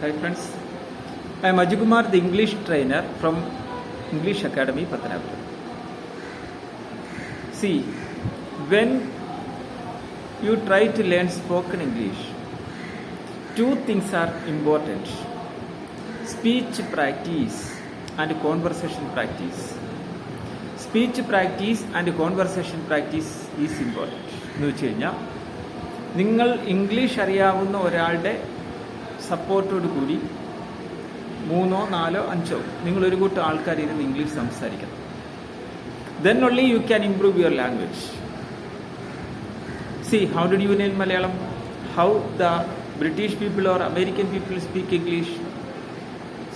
Hi friends I am Ajukumar the English trainer from English academy Pathanapuram see when you try to learn spoken English two things are important speech practice and conversation practice speech practice and conversation practice is important എന്ന് വെച്ച് കഴിഞ്ഞാൽ നിങ്ങൾ English അറിയാവുന്ന ഒരാളുടെ സപ്പോർട്ടോട് കൂടി മൂന്നോ നാലോ അഞ്ചോ നിങ്ങളൊരു കൂട്ടം ആൾക്കാർ ഇരുന്ന് ഇംഗ്ലീഷ് സംസാരിക്കണം. Then only you can improve your language see how do you learn Malayalam how the British people or American people speak English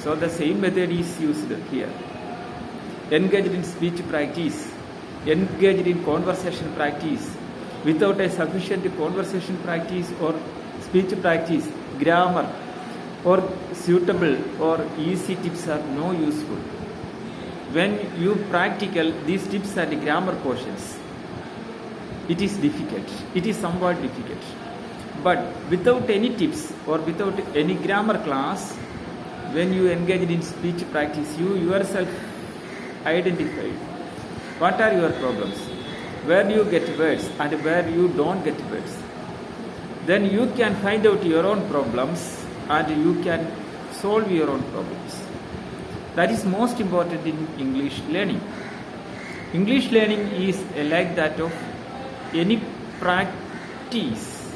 so the same method is used here engaged in speech practice engaged in conversation practice without a sufficient conversation practice or speech practice, grammar or suitable or easy tips are no useful. When you practical these tips and grammar portions, it is difficult. It is somewhat difficult. But without any tips or without any grammar class, when you engage in speech practice, you yourself identify what are your problems, where you get words and where you don't get words. Then you can find out your own problems and you can solve your own problems. That is most important in English learning. English learning is like that of any practice.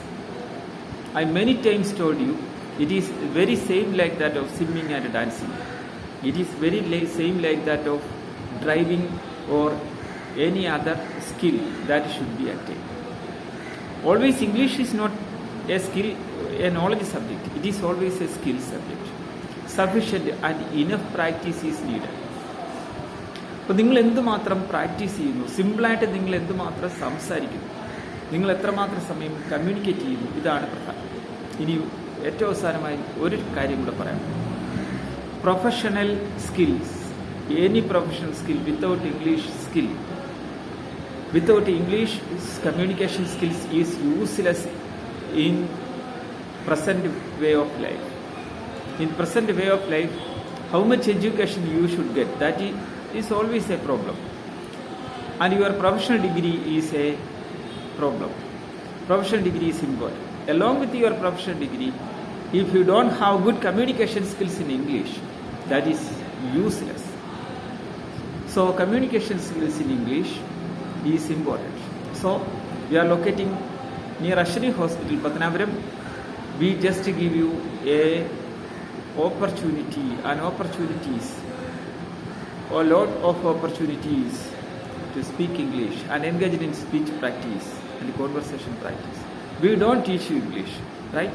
I many times told you it is very same like that of swimming and dancing. It is very same like that of driving or any other skill that should be attained. Always English is not a skill, a knowledge subject. It is always a skill subject. Sufficient and enough practice is needed. അപ്പോൾ നിങ്ങൾ എന്തുമാത്രം practice ചെയ്യുന്നു? സിമ്പിളായിട്ട് നിങ്ങൾ എന്തുമാത്രം സംസാരിക്കുന്നു? നിങ്ങൾ എത്രമാത്രം സമയം കമ്മ്യൂണിക്കേറ്റ് ചെയ്യുന്നു? ഇതാണ് പ്രധാനം. ഇനി ഏറ്റവും അവസാനമായി ഒരു കാര്യം കൂടെ പറയാം. Professional skills any professional skill without English skill without English communication skills is useless in present way of life. In present way of life, how much education you should get, that is always a problem. And your professional degree is a problem. Professional degree is important. Along with your professional degree, if you don't have good communication skills in English, that is useless. So communication skills in English is important. So we are locating near Ashri Hospital, Patanapuram. We just give you a opportunity and opportunities, a lot of opportunities to speak English and engage in speech practice and conversation practice. We don't teach you English, right?